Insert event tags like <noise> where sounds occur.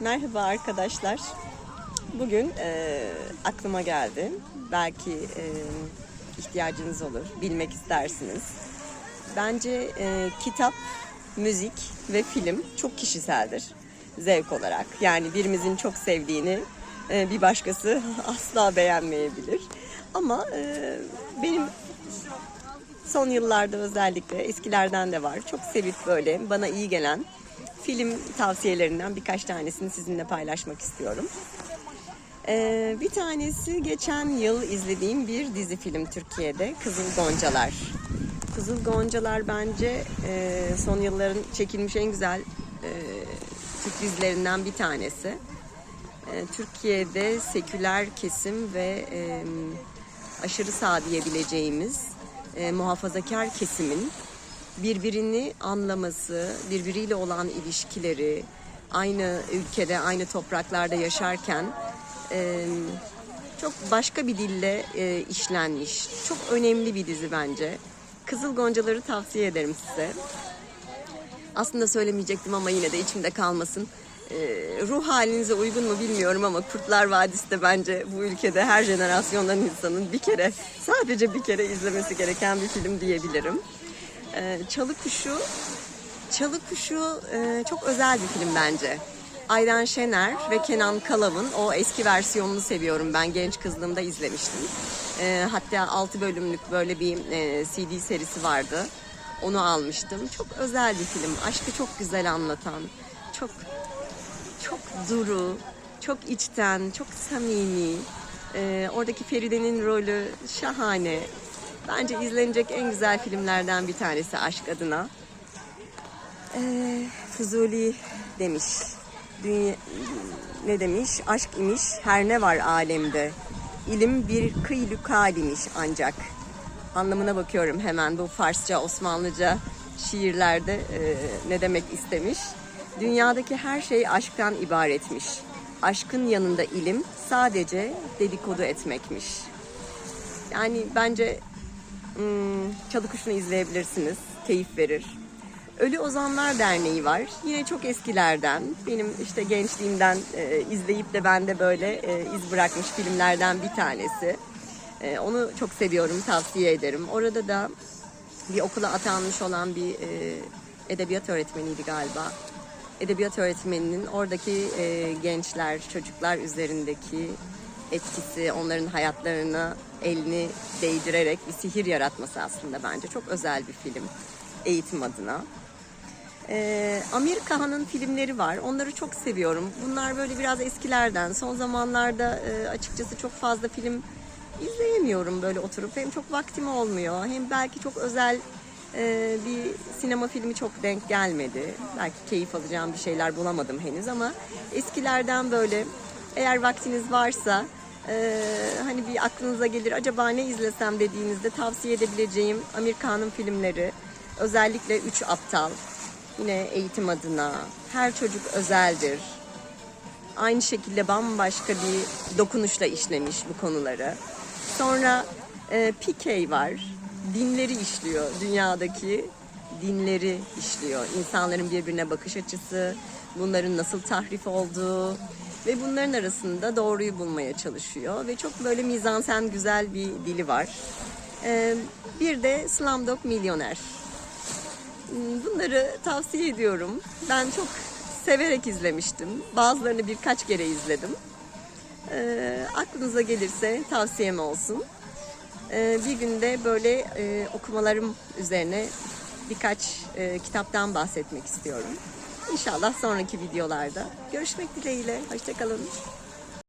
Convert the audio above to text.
Merhaba arkadaşlar. Bugün e, aklıma geldi. Belki e, ihtiyacınız olur, bilmek istersiniz. Bence e, kitap, müzik ve film çok kişiseldir zevk olarak. Yani birimizin çok sevdiğini e, bir başkası <laughs> asla beğenmeyebilir. Ama e, benim son yıllarda özellikle eskilerden de var. Çok sevip böyle bana iyi gelen film tavsiyelerinden birkaç tanesini sizinle paylaşmak istiyorum. Ee, bir tanesi geçen yıl izlediğim bir dizi film Türkiye'de Kızıl Goncalar. Kızıl Goncalar bence e, son yılların çekilmiş en güzel e, Türk dizilerinden bir tanesi. E, Türkiye'de seküler kesim ve e, aşırı sağ diyebileceğimiz e, muhafazakar kesimin birbirini anlaması, birbiriyle olan ilişkileri, aynı ülkede, aynı topraklarda yaşarken e, çok başka bir dille e, işlenmiş. Çok önemli bir dizi bence. Kızıl Goncaları tavsiye ederim size. Aslında söylemeyecektim ama yine de içimde kalmasın. E, ruh halinize uygun mu bilmiyorum ama Kurtlar Vadisi de bence bu ülkede her jenerasyondan insanın bir kere, sadece bir kere izlemesi gereken bir film diyebilirim. Ee, Çalı Kuşu, Çalı Kuşu e, çok özel bir film bence. Aydan Şener ve Kenan Kalav'ın o eski versiyonunu seviyorum ben genç kızlığımda izlemiştim. Ee, hatta 6 bölümlük böyle bir e, CD serisi vardı. Onu almıştım. Çok özel bir film. Aşkı çok güzel anlatan. Çok çok duru, çok içten, çok samimi. Ee, oradaki Feride'nin rolü şahane. Bence izlenecek en güzel filmlerden bir tanesi aşk adına. Ee, Fuzuli demiş. Dünya, ne demiş? Aşk imiş, her ne var alemde. İlim bir kıylü kalimiş ancak. Anlamına bakıyorum hemen bu Farsça, Osmanlıca şiirlerde e, ne demek istemiş. Dünyadaki her şey aşktan ibaretmiş. Aşkın yanında ilim sadece dedikodu etmekmiş. Yani bence Çalı Kuşu'nu izleyebilirsiniz. Keyif verir. Ölü Ozanlar Derneği var. Yine çok eskilerden. Benim işte gençliğimden e, izleyip de bende böyle e, iz bırakmış filmlerden bir tanesi. E, onu çok seviyorum, tavsiye ederim. Orada da bir okula atanmış olan bir e, edebiyat öğretmeniydi galiba. Edebiyat öğretmeninin oradaki e, gençler, çocuklar üzerindeki etkisi, onların hayatlarına elini değdirerek bir sihir yaratması aslında bence. Çok özel bir film eğitim adına. Ee, Amir Kağan'ın filmleri var. Onları çok seviyorum. Bunlar böyle biraz eskilerden. Son zamanlarda e, açıkçası çok fazla film izleyemiyorum böyle oturup. Hem çok vaktim olmuyor hem belki çok özel e, bir sinema filmi çok denk gelmedi. Belki keyif alacağım bir şeyler bulamadım henüz ama eskilerden böyle eğer vaktiniz varsa e, hani bir aklınıza gelir acaba ne izlesem dediğinizde tavsiye edebileceğim Amerikan'ın filmleri. Özellikle Üç Aptal. Yine eğitim adına. Her çocuk özeldir. Aynı şekilde bambaşka bir dokunuşla işlemiş bu konuları. Sonra e, PK var. Dinleri işliyor. Dünyadaki dinleri işliyor. İnsanların birbirine bakış açısı, bunların nasıl tahrif olduğu ve bunların arasında doğruyu bulmaya çalışıyor ve çok böyle mizansen güzel bir dili var. Bir de Slumdog Milyoner. Hmm, Bunları tavsiye ediyorum. Ben çok severek izlemiştim. Bazılarını birkaç kere izledim. Ee, aklınıza gelirse tavsiyem olsun. Ee, bir günde böyle e, okumalarım üzerine birkaç e, kitaptan bahsetmek istiyorum. İnşallah sonraki videolarda. Görüşmek dileğiyle. Hoşçakalın.